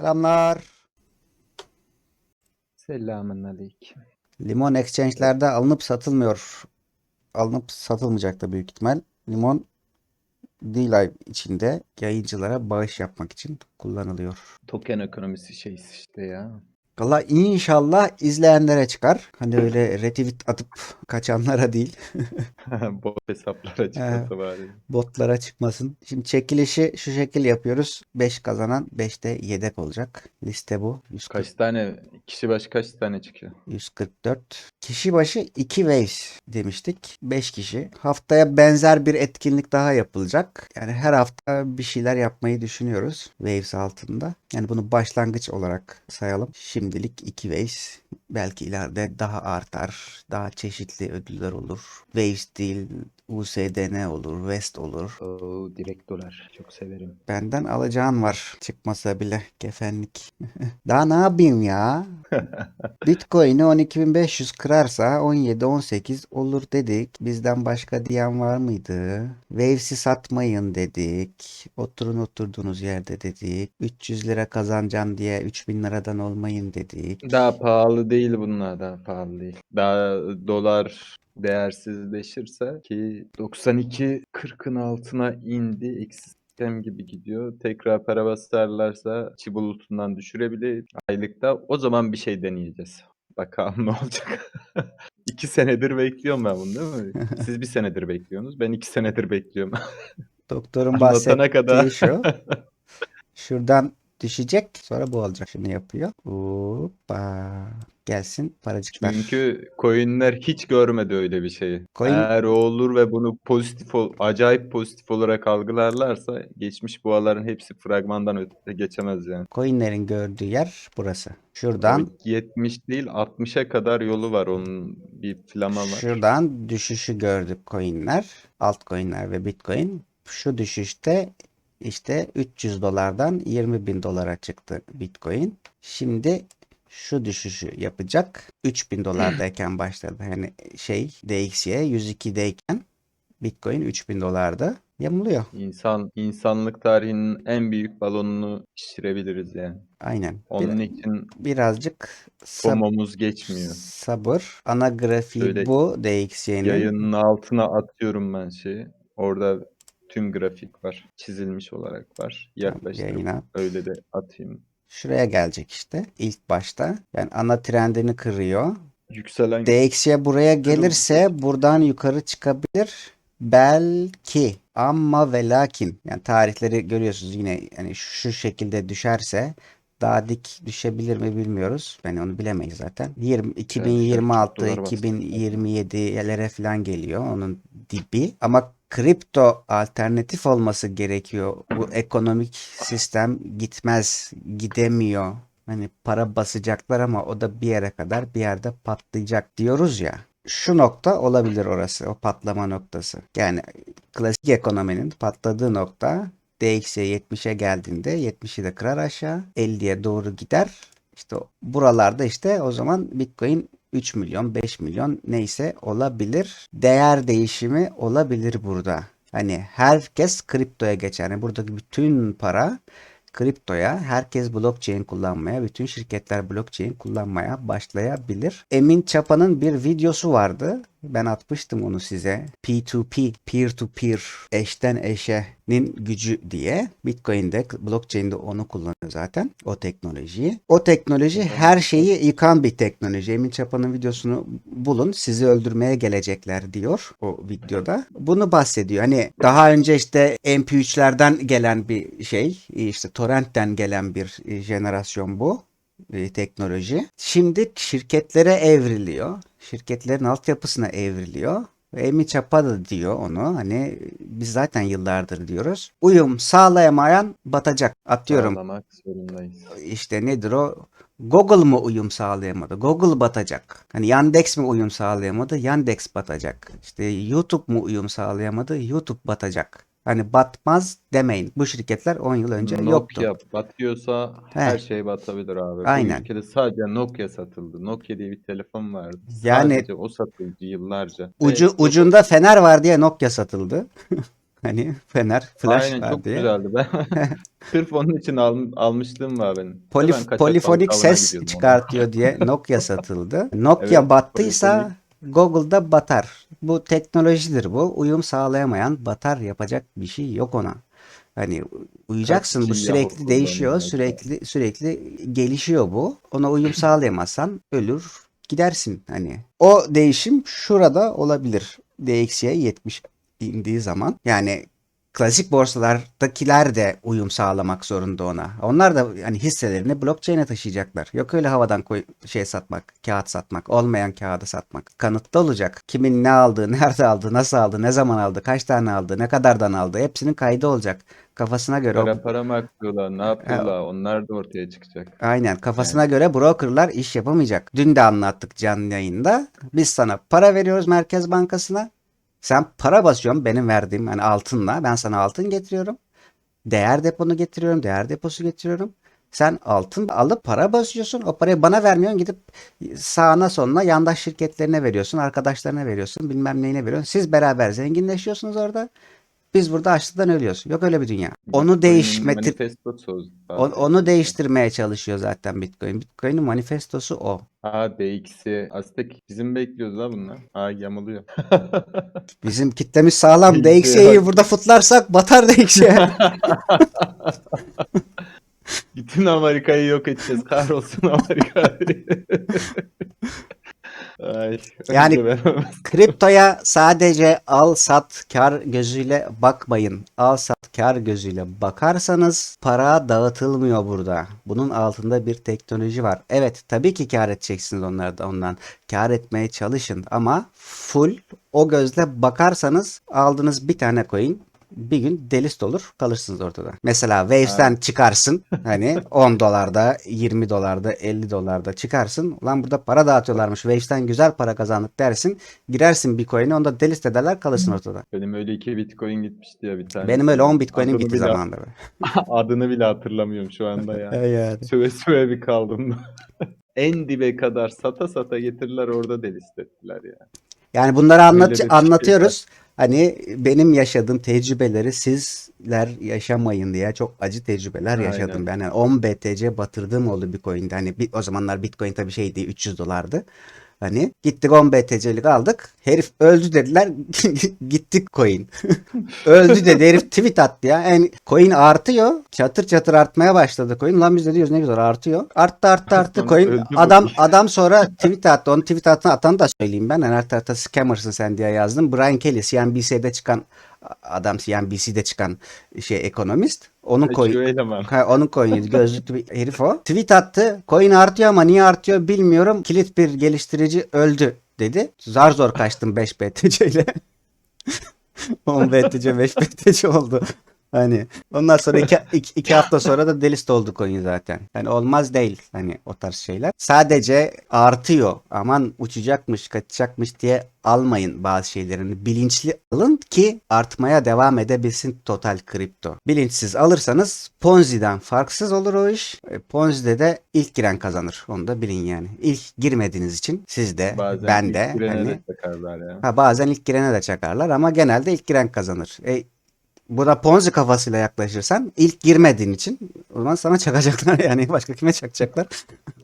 Selamlar. Selamun aleyküm. Limon exchange'lerde alınıp satılmıyor. Alınıp satılmayacak da büyük ihtimal. Limon D-Live içinde yayıncılara bağış yapmak için kullanılıyor. Token ekonomisi şeysi işte ya. Valla inşallah izleyenlere çıkar. Hani öyle retweet atıp kaçanlara değil. Bot hesaplara çıkmasa bari. Botlara çıkmasın. Şimdi çekilişi şu şekil yapıyoruz. 5 kazanan 5 de yedek olacak. Liste bu. 140, Kaç tane, kişi başı kaç tane çıkıyor? 144. Kişi başı 2 waves demiştik. 5 kişi. Haftaya benzer bir etkinlik daha yapılacak. Yani her hafta bir şeyler yapmayı düşünüyoruz. Waves altında. Yani bunu başlangıç olarak sayalım. Şimdilik 2 waves. Belki ileride daha artar. Daha çeşitli ödüller olur. Waves değil, USDN olur, West olur. Oo, direkt dolar. Çok severim. Benden alacağın var. Çıkmasa bile kefenlik. Daha ne yapayım ya? Bitcoin'i 12.500 kırarsa 17-18 olur dedik. Bizden başka diyen var mıydı? Waves'i satmayın dedik. Oturun oturduğunuz yerde dedik. 300 lira kazanacaksın diye 3000 liradan olmayın dedik. Daha pahalı değil bunlar daha pahalı değil. Daha dolar değersizleşirse ki 92 40'ın altına indi. Eksi sistem gibi gidiyor. Tekrar para basarlarsa çi bulutundan düşürebilir aylıkta. O zaman bir şey deneyeceğiz. Bakalım ne olacak. iki senedir bekliyorum ben bunu değil mi? Siz bir senedir bekliyorsunuz. Ben iki senedir bekliyorum. Doktorun bahsettiği kadar. şu. Şuradan düşecek. Sonra bu olacak. Şunu yapıyor. Hoppa. Gelsin paracıklar. Çünkü coinler hiç görmedi öyle bir şeyi. Coin- Eğer o olur ve bunu pozitif ol, acayip pozitif olarak algılarlarsa geçmiş boğaların hepsi fragmandan öte geçemez yani. Coinlerin gördüğü yer burası. Şuradan O 70 değil 60'a kadar yolu var onun bir flama var. Şuradan düşüşü gördük coinler, altcoinler ve bitcoin. Şu düşüşte işte 300 dolardan 20 bin dolara çıktı bitcoin. Şimdi şu düşüşü yapacak. 3000 dolardayken başladı. Yani şey DXY 102'deyken bitcoin 3000 dolarda yamuluyor. İnsan insanlık tarihinin en büyük balonunu şişirebiliriz yani. Aynen. Onun Bir- için birazcık sab- geçmiyor. sabır. Ana grafiği Şöyle bu DXY'nin. Yayının altına atıyorum ben şeyi. Orada tüm grafik var. Çizilmiş olarak var. Yaklaştırıp yayına. öyle de atayım. Şuraya gelecek işte ilk başta. Yani ana trendini kırıyor. Yükselen DXY buraya gelirse buradan yukarı çıkabilir. Belki ama ve lakin yani tarihleri görüyorsunuz yine yani şu şekilde düşerse daha dik düşebilir mi bilmiyoruz. Yani onu bilemeyiz zaten. 20, 2026, dolar bastı. 2027'lere falan geliyor onun dibi. Ama kripto alternatif olması gerekiyor. Bu ekonomik sistem gitmez, gidemiyor. Hani para basacaklar ama o da bir yere kadar bir yerde patlayacak diyoruz ya. Şu nokta olabilir orası, o patlama noktası. Yani klasik ekonominin patladığı nokta DXY 70'e geldiğinde 70'i de kırar aşağı 50'ye doğru gider. İşte buralarda işte o zaman Bitcoin 3 milyon 5 milyon neyse olabilir. Değer değişimi olabilir burada. Hani herkes kriptoya geçer. Yani buradaki bütün para kriptoya, herkes blockchain kullanmaya, bütün şirketler blockchain kullanmaya başlayabilir. Emin Çapa'nın bir videosu vardı. Ben atmıştım onu size. P2P, peer to peer, eşten eşenin gücü diye. Bitcoin'de, blockchain'de onu kullanıyor zaten. O teknolojiyi. O teknoloji her şeyi yıkan bir teknoloji. Emin Çapa'nın videosunu bulun. Sizi öldürmeye gelecekler diyor o videoda. Bunu bahsediyor. Hani daha önce işte MP3'lerden gelen bir şey. işte torrentten gelen bir jenerasyon bu e, teknoloji. Şimdi şirketlere evriliyor. Şirketlerin altyapısına evriliyor. Ve Emi Çapa da diyor onu. Hani biz zaten yıllardır diyoruz. Uyum sağlayamayan batacak. Atıyorum sağlamak zorundayız. işte nedir o? Google mu uyum sağlayamadı? Google batacak. Hani Yandex mi uyum sağlayamadı? Yandex batacak. İşte YouTube mu uyum sağlayamadı? YouTube batacak. Hani batmaz demeyin. Bu şirketler 10 yıl önce yoktu. Nokia batıyorsa He. her şey batabilir abi. Aynen. Bu ülkede sadece Nokia satıldı. Nokia diye bir telefon vardı. Yani- Sadece o satıldı yıllarca. Ucu yok ucunda fener var diye Nokia satıldı. Hani Fener Flash Aynen var çok diye. güzeldi. Ben sırf onun için al, almışlığım var benim. Polif- Ben kaçak polifonik avına ses gidiyordum çıkartıyor diye Nokia satıldı. Nokia Evet, battıysa Google'da batar. Bu teknolojidir bu. Uyum sağlayamayan batar yapacak bir şey yok ona. Hani uyacaksın bu sürekli değişiyor, sürekli sürekli gelişiyor bu. Ona uyum sağlayamazsan ölür gidersin hani. O değişim şurada olabilir. DXY 70 indiği zaman. Yani klasik borsalardakiler de uyum sağlamak zorunda ona. Onlar da hani hisselerini blockchain'e taşıyacaklar. Yok öyle havadan koy, şey satmak, kağıt satmak, olmayan kağıdı satmak. Kanıtlı olacak. Kimin ne aldığı, nerede aldı, nasıl aldı, ne zaman aldı, kaç tane aldı, ne kadardan aldı. Hepsinin kaydı olacak. Kafasına göre Kara para mı aklıyorlar, ne yapıyorlar? Onlar da ortaya çıkacak. Aynen kafasına göre brokerlar iş yapamayacak. Dün de anlattık canlı yayında. Biz sana para veriyoruz Merkez Bankası'na. Sen para basıyorsun benim verdiğim hani altınla. Ben sana altın getiriyorum. Değer deponu getiriyorum. Değer deposu getiriyorum. Sen altın alıp para basıyorsun. O parayı bana vermiyorsun. Gidip sağına soluna yandaş şirketlerine veriyorsun. Arkadaşlarına veriyorsun. Bilmem neyine veriyorsun. Siz beraber zenginleşiyorsunuz orada. Biz burada açlıktan ölüyoruz. Yok öyle bir dünya. Onu Bitcoin'in değişme manifestosu zaten. onu değiştirmeye çalışıyor zaten Bitcoin. Bitcoin'in manifestosu o. Ha DX'i Aztek bizim bekliyoruz ha bunlar. Ha yamuluyor. Bizim kitlemiz sağlam. Bilgisayar. DXY'yi burada futlarsak batar DXY. Bütün Amerika'yı yok edeceğiz. Kahrolsun Amerika. Yani-. Kriptoya sadece al sat kar gözüyle bakmayın. Al sat kar gözüyle bakarsanız para dağıtılmıyor burada. Bunun altında bir teknoloji var. Evet tabii ki kar edeceksiniz onlardan ondan. Kar etmeye çalışın ama full o gözle bakarsanız aldığınız bir tane coin bir gün delist olur kalırsınız ortada. Mesela Waves'ten çıkarsın hani 10 dolarda 20 dolarda 50 dolarda çıkarsın. Ulan burada para dağıtıyorlarmış Waves'ten güzel para kazandık dersin. Girersin bir coin'e onda delist ederler kalırsın ortada. Benim öyle iki bitcoin gitmişti ya bir tane. Benim öyle 10 bitcoin'im gitti bile- zamanında. Adını bile hatırlamıyorum şu anda ya. Yani. Söve söve bir kaldım. en dibe kadar sata sata getirdiler orada delist ettiler ya. Yani bunları anlat şey anlatıyoruz. Hani benim yaşadığım tecrübeleri sizler yaşamayın diye çok acı tecrübeler Aynen. yaşadım ben. Yani 10 BTC batırdığım oldu bir coin'de. Hani o zamanlar Bitcoin tabii şeydi 300 dolardı. Hani gittik 10 BTC'lik aldık. Herif öldü dediler. Gittik coin. öldü dedi. Herif tweet attı ya. Yani coin artıyor. Çatır çatır artmaya başladı coin. Lan biz de diyoruz ne güzel artıyor. Arttı arttı arttı coin. Adam adam sonra tweet attı. Onu tweet atan, atanı da söyleyeyim ben. Yani her tarafta scammersın sen diye yazdım. Brian Kelly CNBC'de çıkan adam CNBC'de çıkan şey ekonomist. Onun coin. Ha, onun coin'iydi. Gözlüklü bir herif o. Tweet attı. Coin artıyor ama niye artıyor bilmiyorum. Kilit bir geliştirici öldü dedi. Zar zor kaçtım 5 BTC ile. 10 BTC 5 BTC oldu. Hani ondan sonra iki, iki, iki hafta sonra da delist oldu coin zaten. Yani olmaz değil hani o tarz şeyler. Sadece artıyor. Aman uçacakmış kaçacakmış diye almayın bazı şeylerini. Bilinçli alın ki artmaya devam edebilsin total kripto. Bilinçsiz alırsanız Ponzi'den farksız olur o iş. E, Ponzi'de de ilk giren kazanır. Onu da bilin yani. İlk girmediğiniz için siz de Bazen ben ilk de girene hani de takarlar ya. Ha bazen ilk girene de çakarlar ama genelde ilk giren kazanır. E, buna Ponzi kafasıyla yaklaşırsan ilk girmediğin için o zaman sana çakacaklar yani başka kime çakacaklar?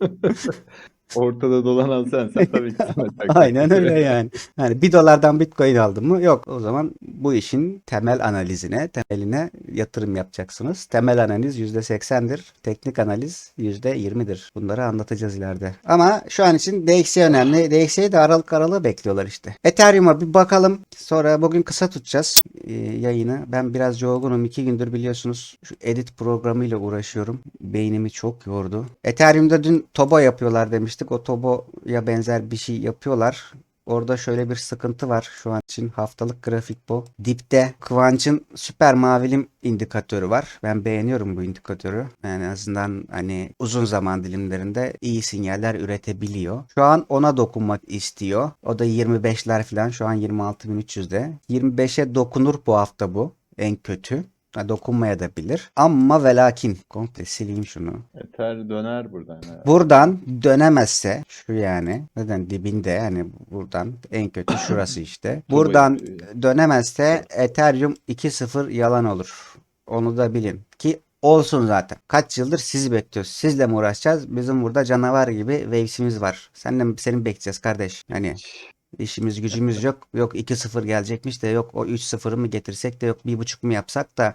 Ortada dolanan sensen tabii ki sana. Aynen öyle yani. Yani bir dolardan bitcoin aldın mı? Yok. O zaman bu işin temel analizine, temeline yatırım yapacaksınız. Temel analiz %80'dir. Teknik analiz %20'dir. Bunları anlatacağız ileride. Ama şu an için DXY önemli. DXY'yi de aralık aralığı bekliyorlar işte. Ethereum'a bir bakalım. Sonra bugün kısa tutacağız e, yayını. Ben biraz yorgunum. iki gündür biliyorsunuz şu edit programıyla uğraşıyorum. Beynimi çok yordu. Ethereum'da dün Tobo yapıyorlar demiştik. O Tobo'ya benzer bir şey yapıyorlar. Orada şöyle bir sıkıntı var şu an için haftalık grafik bu. Dipte Kıvanç'ın süper mavilim indikatörü var. Ben beğeniyorum bu indikatörü. Yani en azından hani uzun zaman dilimlerinde iyi sinyaller üretebiliyor. Şu an ona dokunmak istiyor. O da 25'ler falan şu an 26.300'de. 25'e dokunur bu hafta bu en kötü. Ha, dokunmaya da bilir. Ama ve lakin komple sileyim şunu. Ether döner buradan. herhalde. Buradan dönemezse şu yani neden dibinde hani buradan en kötü şurası işte. Buradan dönemezse Ethereum 2.0 yalan olur. Onu da bilin ki olsun zaten. Kaç yıldır sizi bekliyoruz. Sizle mi uğraşacağız? Bizim burada canavar gibi Waves'imiz var. Seninle seni mi bekleyeceğiz kardeş? Hani işimiz gücümüz yok. Yok 2-0 gelecekmiş de yok o 3-0'ı mı getirsek de yok 1.5 mu yapsak da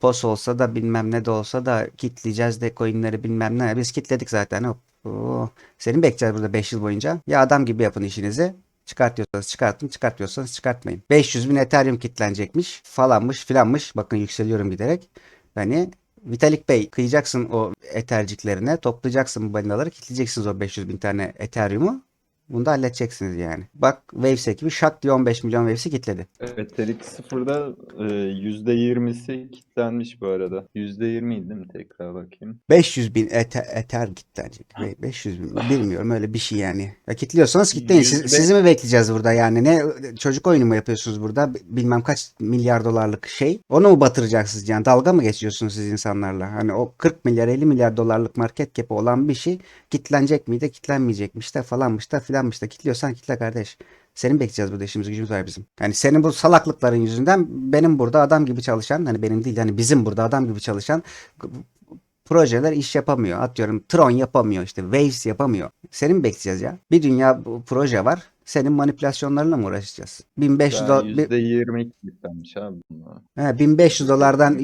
POS olsa da bilmem ne de olsa da kitleyeceğiz de coinleri bilmem ne. Biz kitledik zaten. Hop. Oo. Seni bekleyeceğiz burada 5 yıl boyunca? Ya adam gibi yapın işinizi. Çıkartıyorsanız çıkartın, çıkartmıyorsanız çıkartmayın. 500 bin Ethereum kitlenecekmiş falanmış filanmış. Bakın yükseliyorum giderek. Hani Vitalik Bey kıyacaksın o eterciklerine, toplayacaksın bu balinaları, kitleyeceksiniz o 500 bin tane Ethereum'u. Bunu da halledeceksiniz yani. Bak Waves ekibi şak diye 15 milyon Waves'i kitledi. Evet, Erik sıfırda e, %20'si kilitlenmiş bu arada. %20 değil mi? Tekrar bakayım. 500 bin Ether, ether kitlenecek. Ve 500 bin bilmiyorum öyle bir şey yani. Ya kitliyorsanız kitleyin. Siz, Yüzde- sizi mi bekleyeceğiz burada yani? Ne çocuk oyunu mu yapıyorsunuz burada? Bilmem kaç milyar dolarlık şey. Onu mu batıracaksınız yani? Dalga mı geçiyorsunuz siz insanlarla? Hani o 40 milyar 50 milyar dolarlık market cap'i olan bir şey kitlenecek miydi? Kitlenmeyecekmiş de falanmış da filanmış da kitliyorsan kitle kardeş. Senin bekleyeceğiz burada işimiz gücümüz var bizim. Yani senin bu salaklıkların yüzünden benim burada adam gibi çalışan hani benim değil hani bizim burada adam gibi çalışan projeler iş yapamıyor. Atıyorum Tron yapamıyor işte Waves yapamıyor. Senin bekleyeceğiz ya? Bir dünya proje var. Senin manipülasyonlarla mı uğraşacağız? 1500 Daha dolar %20 kilitlenmiş abi bunlar. He, 1500 dolardan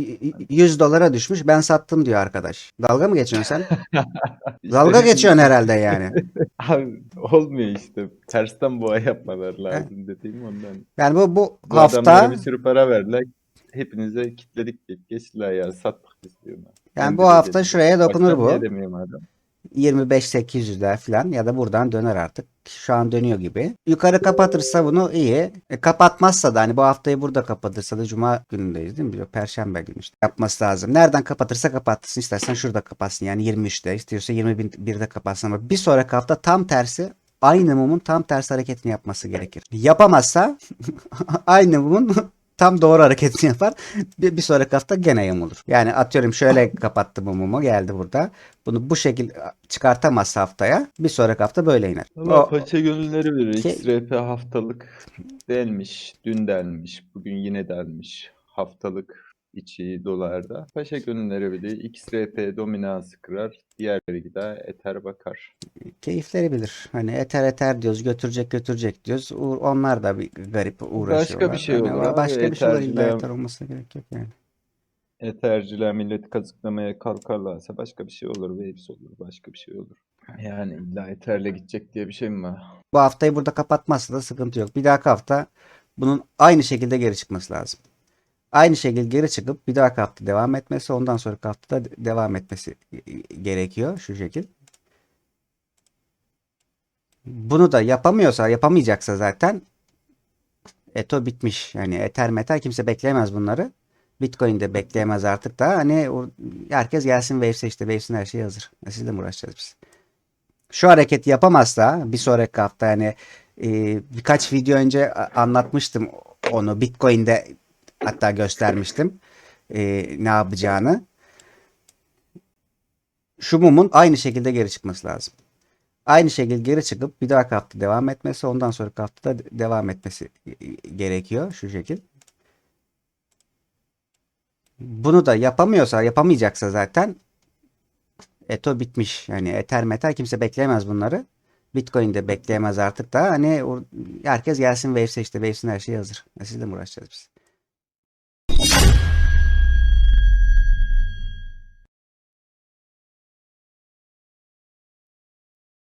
100 dolara düşmüş. Ben sattım diyor arkadaş. Dalga mı geçiyorsun sen? Dalga geçiyorsun herhalde yani. Abi olmuyor işte. Tersten boğa yapmaları lazım dediğim ondan. Yani bu bu Bu hafta bir sürü para verdiler. Hepinize kitledik deyip geçtiler ya satmak istiyorlar. yani Ben bu hafta dedim. şuraya dokunur Başka bu. adam. 25-800'ler falan ya da buradan döner artık. Şu an dönüyor gibi. Yukarı kapatırsa bunu iyi. E, kapatmazsa da hani bu haftayı burada kapatırsa da Cuma günündeyiz değil mi? Perşembe günü işte yapması lazım. Nereden kapatırsa kapatsın. İstersen şurada kapatsın. Yani 23'te istiyorsa 21'de kapatsın ama bir sonraki hafta tam tersi aynı mumun tam tersi hareketini yapması gerekir. Yapamazsa aynı mumun tam doğru hareketini yapar. Bir, bir sonraki hafta gene yamulur. Yani atıyorum şöyle kapattı bu mumu geldi burada. Bunu bu şekilde çıkartamazsa haftaya bir sonraki hafta böyle iner. Valla paça gönülleri verir. Şey- XRP haftalık delmiş. Dün delmiş. Bugün yine delmiş. Haftalık içi dolarda. Paşa gönülleri verir. XRP dominansı kırar. Diğerleri gider. Ether bakar. keyifleri bilir. Hani eter eter diyoruz götürecek götürecek diyoruz. U- Onlar da bir garip uğraşıyorlar. bir şey olur abi, Başka bir şey olur. Eter olmasına gerek yok yani. Etherciler milleti kazıklamaya kalkarlarsa başka bir şey olur. Waves olur. Başka bir şey olur. Yani illa Ether'le gidecek diye bir şey mi var? Bu haftayı burada kapatmazsa da sıkıntı yok. Bir dahaki hafta bunun aynı şekilde geri çıkması lazım. Aynı şekilde geri çıkıp bir dahaki hafta devam etmesi, ondan sonraki haftada de- devam etmesi gerekiyor şu şekil. Bunu da yapamıyorsa, yapamayacaksa zaten Eto bitmiş. Yani Ether Meter kimse bekleyemez bunları. Bitcoin de bekleyemez artık da. Hani herkes gelsin Waves'e işte Waves'in her şeyi hazır. E, Sizle mi uğraşacağız biz? Şu hareketi yapamazsa bir sonraki hafta yani e, birkaç video önce anlatmıştım onu. Bitcoin'de hatta göstermiştim e, ne yapacağını. Şu mumun aynı şekilde geri çıkması lazım. Aynı şekilde geri çıkıp bir dahaki hafta devam etmesi, ondan sonraki haftada de- devam etmesi e, gerekiyor şu şekil. Bunu da yapamıyorsa, yapamayacaksa zaten Eto bitmiş. Yani Ether Meter kimse bekleyemez bunları. Bitcoin de bekleyemez artık da. Hani herkes gelsin Waves'e işte Waves'in her şeyi hazır. E, Sizle mi uğraşacağız biz?